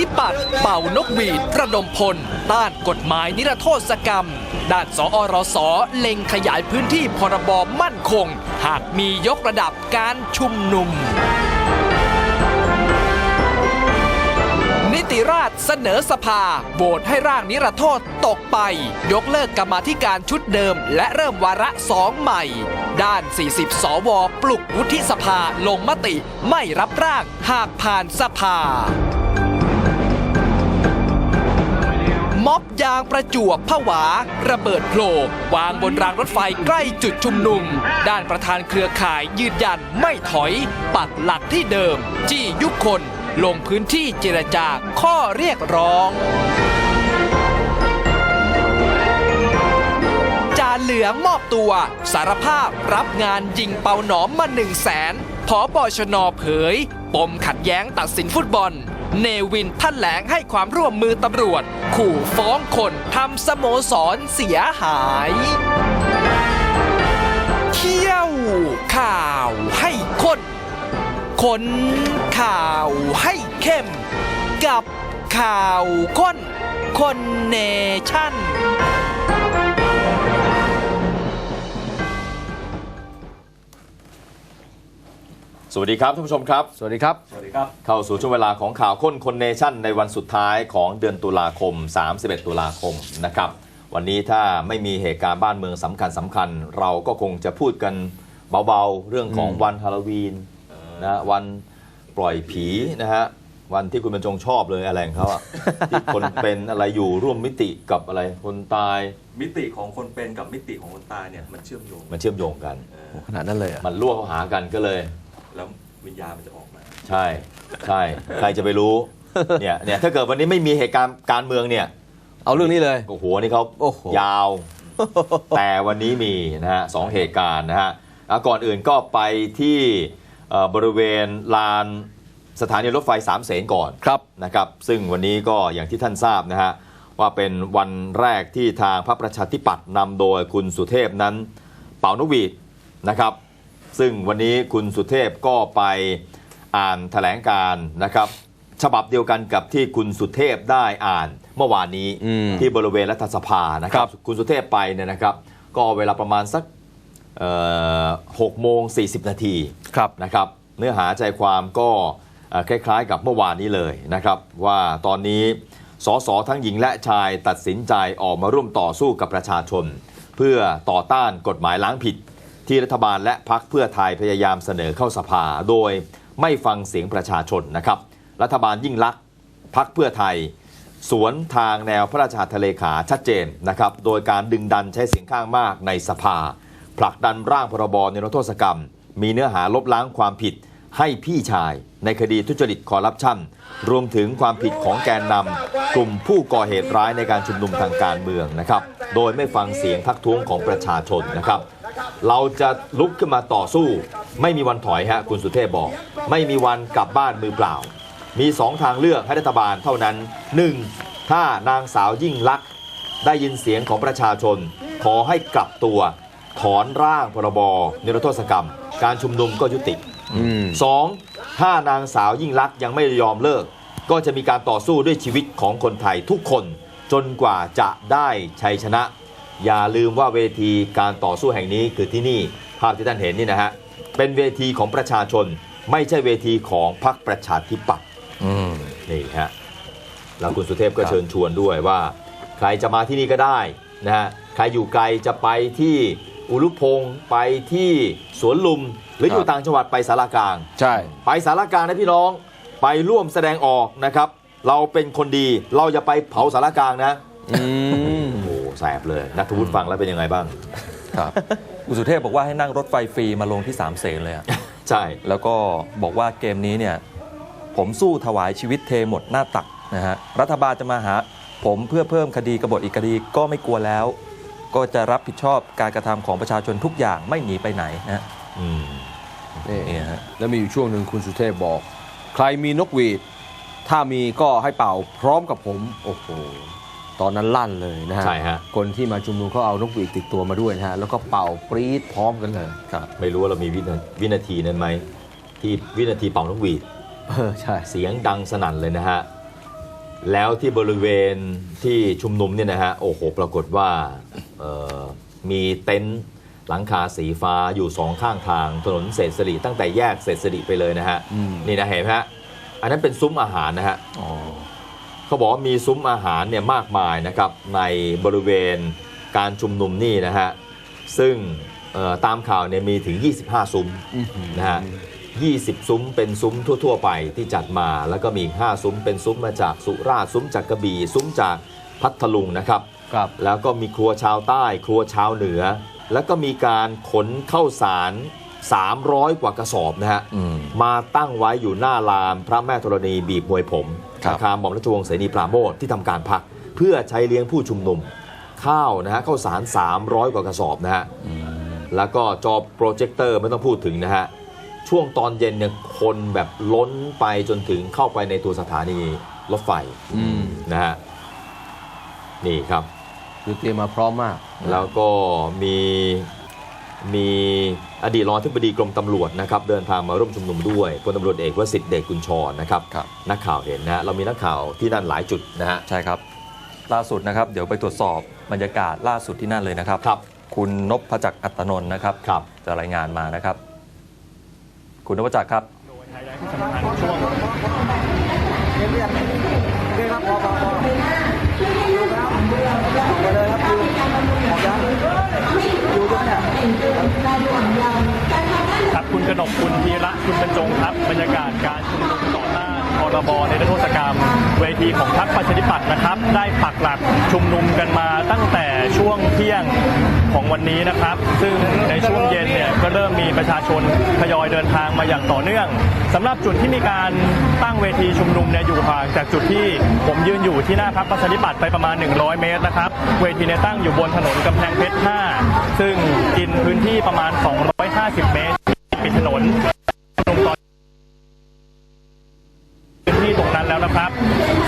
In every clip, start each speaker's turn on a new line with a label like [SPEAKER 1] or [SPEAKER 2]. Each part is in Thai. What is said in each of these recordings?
[SPEAKER 1] ธิปัตย์เป่านกหวีดระดมพล ต้านกฎหมายนิรโทษกรรม ด้านสอรสเล็งขยายพื้นที่พรบมั่นคง หากมียกระดับการชุมนุม นิติราษฎรเสนอสภาโหวตให้ร่างนิรโทษตกไป ยกเลิกกรรมาธิการชุดเดิม และเริ่มวาระสองใหม่ ด้าน 40 สว ปลุกวุฒิสภาลงมติไม่รับร่างหากผ่านสภา ม็อบยางประจวบผวา ระเบิดโผล่วางบนรางรถไฟใกล้จุดชุมนุม ด้านประธานเครือข่ายยืนยันไม่ถอย ปักหลักที่เดิม จี้ยุคคน ลงพื้นที่เจรจาข้อเรียกร้องจาเหลืองมอบตัวสารภาพรับงานยิงเปาหนอมมา1 0 0 0 0แสนพอบชนเผย ปมขัดแย้งตัดสินฟุตบอล เนวินท่านแหลงให้ความร่วมมือตำรวจ ขู่ฟ้องคนทำสโมสรเสียหายเที่ยวข่าวให้คนคนข่าวให้เข้ม กับข่าวค้นคนเนชั่น
[SPEAKER 2] วัสดีครับท่านผู้ชมครับ
[SPEAKER 3] สวัสดีครับ
[SPEAKER 2] เข้าสู่ช่วงเวลาของข่าวค้นคนเนชั่นในวันสุดท้ายของเดือนตุลาคม 31 ตุลาคมนะครับ วันนี้ถ้าไม่มีเหตุการณ์บ้านเมืองสำคัญสำคัญ เราก็คงจะพูดกันเบาๆ เรื่องของวันฮาโลวีนนะวันปล่อยผีนะฮะวันที่คุณบรรจงชอบเลยอะไรของเขาอะที่คนเป็นอะไรอยู่ร่วมมิติกับอะไรคนตาย
[SPEAKER 4] มิติของคนเป็นกับมิติของคนตายเนี่ยมันเชื่อมโยง
[SPEAKER 2] มันเชื่อมโยงกัน
[SPEAKER 3] ขนาดนั้นเลยเหรอะ
[SPEAKER 2] มันล่วเข้าหากันก็เลย
[SPEAKER 4] แล้ววิญญาณมันจะออกมา
[SPEAKER 2] ใช่ใช่ใครจะไปรู้เนี่ยเนี่ยถ้าเกิดวันนี้ไม่มีเหตุการณ์การเมืองเนี่ย
[SPEAKER 3] เอาเรื่องนี้เลย
[SPEAKER 2] โอ้โหนี่เขา
[SPEAKER 3] โอ้โห
[SPEAKER 2] ยาว แต่วันนี้มีนะฮะสองเหตุการณ์นะฮะอะก่อนอื่นก็ไปที่เอ่อบริเวณลานสถานีรถไฟสามเสนก่อน
[SPEAKER 3] ครับ
[SPEAKER 2] นะครับ ซึ่งวันนี้ก็อย่างที่ท่านทราบนะฮะว่าเป็นวันแรกที่ทางพระประชาธิปัตย์นำโดยคุณสุเทพนั้น เป่านกหวีดนะครับ ซึ่งวันนี้คุณสุเทพก็ไปอ่านแถลงการณ์นะครับ ฉบับเดียวกันกับที่คุณสุเทพได้อ่านเมื่อวานนี้
[SPEAKER 3] อืม
[SPEAKER 2] ที่บริเวณรัฐสภานะครั
[SPEAKER 3] ครับบ
[SPEAKER 2] คุณสุเทพไปเนี่ยนะครับ ก็เวลาประมาณสักหกโมงสี่สิบนาที
[SPEAKER 3] ครับ
[SPEAKER 2] นะครับ เนื้อหาใจความก็เอ่อคล้ายๆ กับเมื่อวานนี้เลยนะครับ ว่าตอนนี้สสทั้งหญิงและชายตัดสินใจออกมาร่วมต่อสู้กับประชาชน เพื่อต่อต้านกฎหมายล้างผิด ที่รัฐบาลและพักเพื่อไทยพยายามเสนอเข้าสภา โดยไม่ฟังเสียงประชาชนนะครับ รัฐบาลยิ่งลักษณ์พักเพื่อไทย สวนทางแนวพระราชหัตถเลขาชัดเจนนะครับ โดยการดึงดันใช้เสียงข้างมากในสภา ผลักดันร่างพรบนิรโทษกรรม มีเนื้อหาลบล้างความผิดให้พี่ชายในคดีทุจริตคอร์รัปชันรวมถึงความผิดของแกนนำกลุ่มผู้ก่อเหตุร้ายในการชุมนุมทางการเมืองนะครับ โดยไม่ฟังเสียงทักท้วงของประชาชนนะครับ เราจะลุกขึ้นมาต่อสู้ ไม่มีวันถอยฮะคุณสุเทพบอก ไม่มีวันกลับบ้านมือเปล่า มีสองทางเลือกให้รัฐบาลเท่านั้น 1. ถ้านางสาวยิ่งลักษณ์ได้ยินเสียงของประชาชน ขอให้กลับตัว ถอนร่างพรบนิรโทษกรรม การชุมนุมก็ยุติ
[SPEAKER 3] อืม
[SPEAKER 2] 2. ถ้านางสาวยิ่งลักษณ์ยังไม่ยอมเลิก ก็จะมีการต่อสู้ด้วยชีวิตของคนไทยทุกคนจนกว่าจะได้ชัยชนะ อย่าลืมว่าเวทีการต่อสู้แห่งนี้คือที่นี่ภาพที่ท่านเห็นนี่นะฮะเป็นเวทีของประชาชน ไม่ใช่เวทีของพรรคประชาธิปัตย์
[SPEAKER 3] อืม
[SPEAKER 2] นี่ฮะแล้วคุณสุเทพก็เชิญชวนด้วยว่า ใครจะมาที่นี่ก็ได้นะฮะใครอยู่ไกลจะไปที่อุรุพงศ์ไปที่สวนลุม หรืออยู่
[SPEAKER 3] ครับ
[SPEAKER 2] ต่างจังหวัดไปสารกลาง
[SPEAKER 3] ใช่
[SPEAKER 2] ไปสารกลางนะพี่น้องไปร่วมแสดงออกนะครับ เราเป็นคนดีเราจะไปเผาสารกลางนะ
[SPEAKER 3] อืม
[SPEAKER 2] โอ้โห แสบเลย นัทวุฒิฟังแล้วเป็นยังไงบ้าง
[SPEAKER 5] ครับคุณสุเทพบอกว่าให้นั่งรถไฟฟรีมาลงที่สามเสนเลยอะ
[SPEAKER 2] ใช่
[SPEAKER 5] แล้วก็บอกว่าเกมนี้เนี่ยผมสู้ถวายชีวิตเทหมดหน้าตักนะฮะรัฐบาลจะมาหาผมเพื่อเพิ่มคดีกบฏอีกคดีก็ไม่กลัวแล้ว ก็จะรับผิดชอบการกระทำของประชาชนทุกอย่างไม่หนีไปไหนนะฮะ
[SPEAKER 2] อืม
[SPEAKER 3] นี่
[SPEAKER 5] นี่ฮะ
[SPEAKER 3] แล้วมีอยู่ช่วงหนึ่งคุณสุเทพบอก ใครมีนกหวีด ถ้ามีก็ให้เป่าพร้อมกับผม โอ้โห ตอนนั้นลั่นเลยนะฮะ
[SPEAKER 2] ใช่ฮะ
[SPEAKER 3] คนที่มาชุมนุมเขาเอานกหวีดติดตัวมาด้วยนะฮะแล้วก็เป่าปรี๊ดพร้อมกันเลย
[SPEAKER 5] ครับ
[SPEAKER 2] ไม่รู้ว่าเรามีวินาวินาทีนั้นไหมที่วินาทีเป่านกหวีด
[SPEAKER 3] เออใช่
[SPEAKER 2] เสียงดังสนั่นเลยนะฮะ แล้วที่บริเวณที่ชุมนุมเนี่ยนะฮะ โอ้โห ปรากฏว่าเอ่อมีเต็นท์หลังคาสีฟ้าอยู่สองข้างทางถนนเศรษฐสิริตั้งแต่แยกเศรษฐสิริไปเลยนะฮะ
[SPEAKER 3] อืม
[SPEAKER 2] นี่นะเห็นไหมฮะ อันนั้นเป็นซุ้มอาหารนะฮะ เขาบอกว่ามีซุ้มอาหารเนี่ยมากมายนะครับในบริเวณการชุมนุมนี่นะฮะซึ่งเอ่อตามข่าวเนี่ยมีถึง 25 ซุ้มนะฮะ20 ซุ้มเป็นซุ้มทั่ว ๆ ไปที่จัดมาแล้วก็มีอีก5ซุ้มเป็นซุ้มมาจากสุราษฎร์ซุ้มจากกระบี่ซุ้มจากพัทลุงนะครับ
[SPEAKER 3] ครับ
[SPEAKER 2] แล้วก็มีครัวชาวใต้ ครัวชาวเหนือ แล้วก็มีการขนเข้าสาร 300 กว่ากระสอบนะฮะ
[SPEAKER 5] อืม
[SPEAKER 2] มาตั้งไว้อยู่หน้าลานพระแม่ธรณีบีบมวยผม
[SPEAKER 5] ครับ
[SPEAKER 2] อาคารหม่อมราชวงศ์เสนีปราโมทที่ทำการพัก เพื่อใช้เลี้ยงผู้ชุมนุม ข้าวนะฮะข้าวสาร 300 กว่ากระสอบนะฮะแล้วก็จอโปรเจคเตอร์ไม่ต้องพูดถึงนะฮะช่วงตอนเย็นเนี่ยคนแบบล้นไปจนถึงเข้าไปในตัวสถานีรถไฟ
[SPEAKER 3] อืม
[SPEAKER 2] นะฮะนี่ครับ
[SPEAKER 3] คือเตรียมมาพร้อมมาก
[SPEAKER 2] แล้วก็มี มีอดีตรองอธิบดีกรมตำรวจนะครับเดินทางมาร่วมชุมนุมด้วยพลตำรวจเอกวสิทธิ์เดชกุลชรนะครับ
[SPEAKER 5] ครับ
[SPEAKER 2] นักข่าวเห็นนะฮะเรามีนักข่าวที่นั่นหลายจุดนะฮะ
[SPEAKER 5] ใช่ครับ ล่าสุดนะครับ เดี๋ยวไปตรวจสอบบรรยากาศล่าสุดที่นั่นเลยนะครับ
[SPEAKER 2] ครับ
[SPEAKER 5] คุณนพจักรอัตนนท์นะครับ
[SPEAKER 2] ครับ
[SPEAKER 5] จะรายงานมานะครับ คุณนพจักรครับ
[SPEAKER 6] ค รับคุณกนกคุณธีระคุณบรรจงครับบรรยากาศการชุมนุมต่อ รบในรัฐโทษกรรม เวทีของพรรคประชาธิปัตย์นะครับ ได้ปักหลักชุมนุมกันมาตั้งแต่ช่วงเที่ยงของวันนี้นะครับ ซึ่งในช่วงเย็นเนี่ยก็เริ่มมีประชาชนทยอยเดินทางมาอย่างต่อเนื่องสำหรับจุดที่มีการตั้งเวทีชุมนุมเนี่ยอยู่ห่างจากจุดที่ผมยืนอยู่ที่หน้าพรรคประชาธิปัตย์ไปประมาณ 100 เมตรนะครับ เวทีเนี่ยตั้งอยู่บนถนนกำแพงเพชร 5 ซึ่งกินพื้นที่ประมาณ 250 เมตรปิดถนนลงตอนพื้นที่ตรงนั้นแล้วนะครับ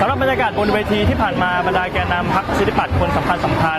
[SPEAKER 6] สำห รับรรยากาศบนเวทีที่ผ่านมาบรรดาแกนนำพรรคประชาธิปัตย์คนสำคัญสำคัญ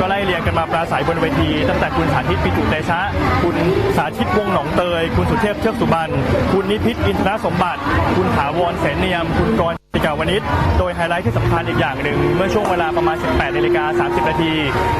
[SPEAKER 6] ก็ไล่เรียงกันมาปราศัยบนเวที ตั้งแต่คุณสาธิตปิตุเตชะ คุณสาธิตวงหนองเตย คุณสุเทพเชือกสุบรรณคุณนิพิษอินทรสมบัติ คุณถาวรเสนเนียม คุณกร ณ์จิกาวนิชโดยไฮไลท์ที่สำคัญอีกอย่างหนึ่งเมื่อช่วงเวลาประมาณ 18นาฬิกา30 นาที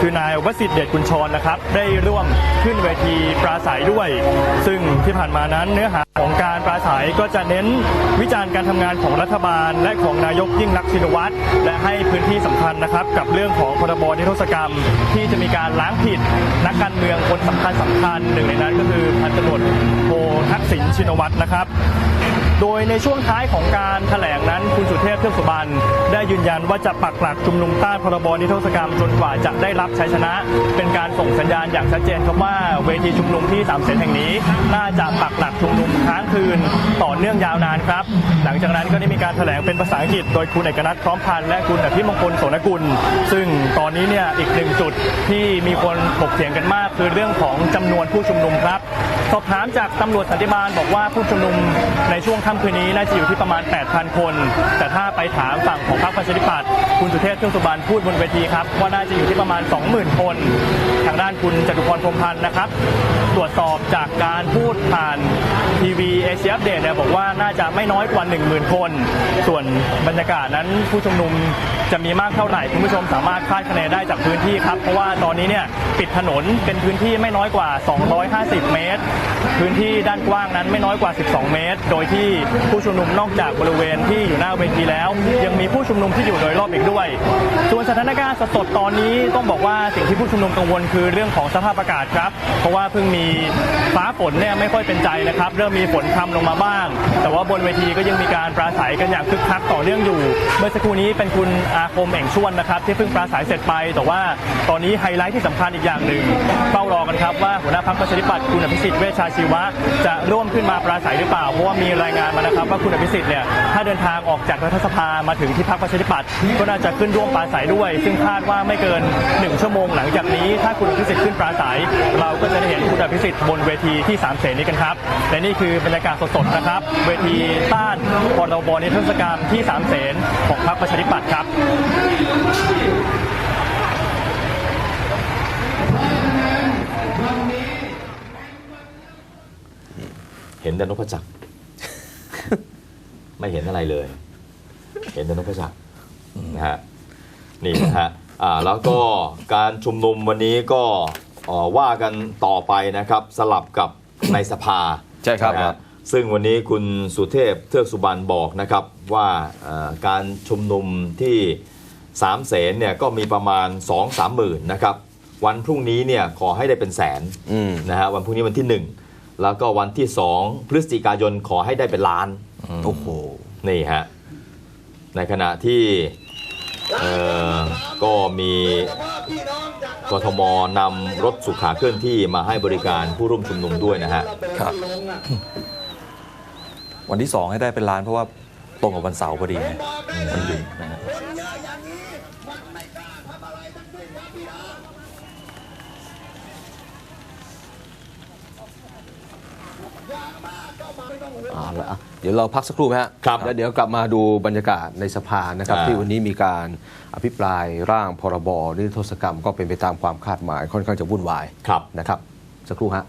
[SPEAKER 6] คือนายยวสิทธิ์เดชกุลชรนะครับ ได้ร่วมขึ้นเวทีปราศัยด้วย ซึ่งที่ผ่านมานั้นเนื้อหาของการปราศัยก็จะเน้นวิจารณ์การทำงานของรัฐบาล และของนายกยิ่งรักชินวัตรและให้พื้นที่สำคัญนะครับ กับเรื่องของพรบนิรโทษกรรม ที่จะมีการล้างผิดนักการเมืองคนสำคัญสำคัญหนึ่งในนั้นก็คือพันตำรวจโททักษิณชินวัตรนะครับ โดยในช่วงท้ายของการแถลงนั้นคุณสุเทพเทือกสุบรรณได้ยืนยันว่าจะปักหลักชุมนุมต้านพรบนิรโทษกรรมจนกว่าจะได้รับชัยชนะ เป็นการส่งสัญญาณอย่างชัดเจนครับว่าเวทีชุมนุมที่สามเสนแห่งนี้ น่าจะปักหลักชุมนุมค้างคืนต่อเนื่องยาวนานครับ หลังจากนั้นก็ได้มีการแถลงเป็นภาษาอังกฤษ โดยคุณเอกนัทพร้อมพันธ์และคุณอภิมงคลโสนกุล ซึ่งตอนนี้เนี่ยอีกหนึ่งจุดที่มีคนถกเถียงกันมาก คือเรื่องของจำนวนผู้ชุมนุมครับ สอบถามจากตำรวจสันติบาลบอกว่าผู้ชุมนุมในช่วงค่ำคืนนี้น่าจะอยู่ที่ประมาณ 8,000 คน แต่ถ้าไปถามฝั่งของพรรคประชาธิปัตย์คุณสุเทพเทือกสุบรรณพูดบนเวทีครับ ว่าน่าจะอยู่ที่ประมาณ 20,000 คน ทางด้านคุณจตุพรพรมพันธ์นะครับ ตรวจสอบจากการพูดผ่านทีวีเอเชียอัปเดตเนี่ยบอกว่าน่าจะไม่น้อยกว่า 10,000 คน ส่วนบรรยากาศนั้นผู้ชุมนุมจะมีมากเท่าไหร่คุณผู้ชมสามารถคาดคะเนได้จากพื้นที่ครับเพราะว่าตอนนี้เนี่ยปิดถนนเป็นพื้นที่ไม่น้อยกว่า 250 เมตรพื้นที่ด้านกว้างนั้นไม่น้อยกว่า 12 เมตร โดยที่ผู้ชุมนุมนอกจากบริเวณที่อยู่หน้าเวทีแล้ว ยังมีผู้ชุมนุมที่อยู่โดยรอบอีกด้วย ส่วนสถานการณ์สดๆตอนนี้ต้องบอกว่าสิ่งที่ผู้ชุมนุมกังวลคือเรื่องของสภาพอากาศครับ เพราะว่าเพิ่งมีฟ้าฝนเนี่ยไม่ค่อยเป็นใจนะครับ เริ่มมีฝนพรำลงมาบ้าง แต่ว่าบนเวทีก็ยังมีการปราศัยกันอย่างคึกคักต่อเนื่องอยู่ เมื่อสักครู่นี้เป็นคุณอาคมเอ่งชวนนะครับ ที่เพิ่งปราศัยเสร็จไป แต่ว่าตอนนี้ไฮไลท์ที่สำคัญอีกอย่างหนึ่งเฝ้ารอกันครับว่าหัวหน้าพรรคประชาธิปัตย์คุณอภิสิทธิ์เวชชาชีวะ จะร่วมขึ้นมาปราศัยหรือเปล่า เพราะว่ามีรายงานมานะครับว่าคุณอภิสิทธิ์เนี่ยถ้าเดินทางออกจากรัฐสภามาถึงที่พรรคประชาธิปัตย์ก็น่าจะขึ้นร่วมปราศัยด้วย ซึ่งคาดว่าไม่เกิน 1 ชั่วโมงหลังจากนี้ ถ้าคุณอภิสิทธิ์ขึ้นปราศัย เราก็จะได้เห็นคุณอภิสิทธิ์บนเวทีที่สามเสนนี้กันครับและนี่คือบรรยากาศสดๆนะครับ เวทีต้านพรบนิรโทษกรรมที่สามเสนของพรรคประชาธิปัตย์ครับ
[SPEAKER 2] ห็นแต่นพจักรไม่เห็นอะไรเลย เห็นแต่นพจักรนะฮะนี่นะฮะอ่าแล้วก็การชุมนุมวันนี้ก็เอ่อว่ากันต่อไปนะครับสลับกับในสภา
[SPEAKER 3] ใช่ครับ
[SPEAKER 2] นะฮะซึ่งวันนี้คุณสุเทพเทือกสุบรรณบอกนะครับว่าเอ่อการชุมนุมที่สามเสนเนี่ยก็มีประมาณ 2 3 หมื่นนะครับ วันพรุ่งนี้เนี่ยขอให้ได้เป็นแสน
[SPEAKER 3] อืม
[SPEAKER 2] นะฮะวันพรุ่งนี้วันที่ 1 แล้วก็วันที่ 2 พฤศจิกายนขอให้ได้เป็นล้าน
[SPEAKER 3] โอ้โห
[SPEAKER 2] นี่ฮะ ในขณะที่เอ่อก็มีกทมนำรถสุขาเคลื่อนที่มาให้บริการผู้ร่วมชุมนุมด้วยนะฮะ
[SPEAKER 5] ครับ วันที่ 2 ให้ได้เป็นล้านเพราะว่าตรงกับวันเสาร์พอดีไงวันหยุดนะฮะ
[SPEAKER 3] เอาละอะเดี๋ยวเราพักสักครู่ไหมฮะ
[SPEAKER 2] ครับ
[SPEAKER 3] แล้วเดี๋ยวกลับมาดูบรรยากาศในสภานะครับ
[SPEAKER 2] อ่า
[SPEAKER 3] ที่วันนี้มีการอภิปรายร่างพรบนิรโทษกรรมก็เป็นไปตามความคาดหมายค่อนข้างจะวุ่นวาย
[SPEAKER 2] ครับ
[SPEAKER 3] นะครับ สักครู่ฮะ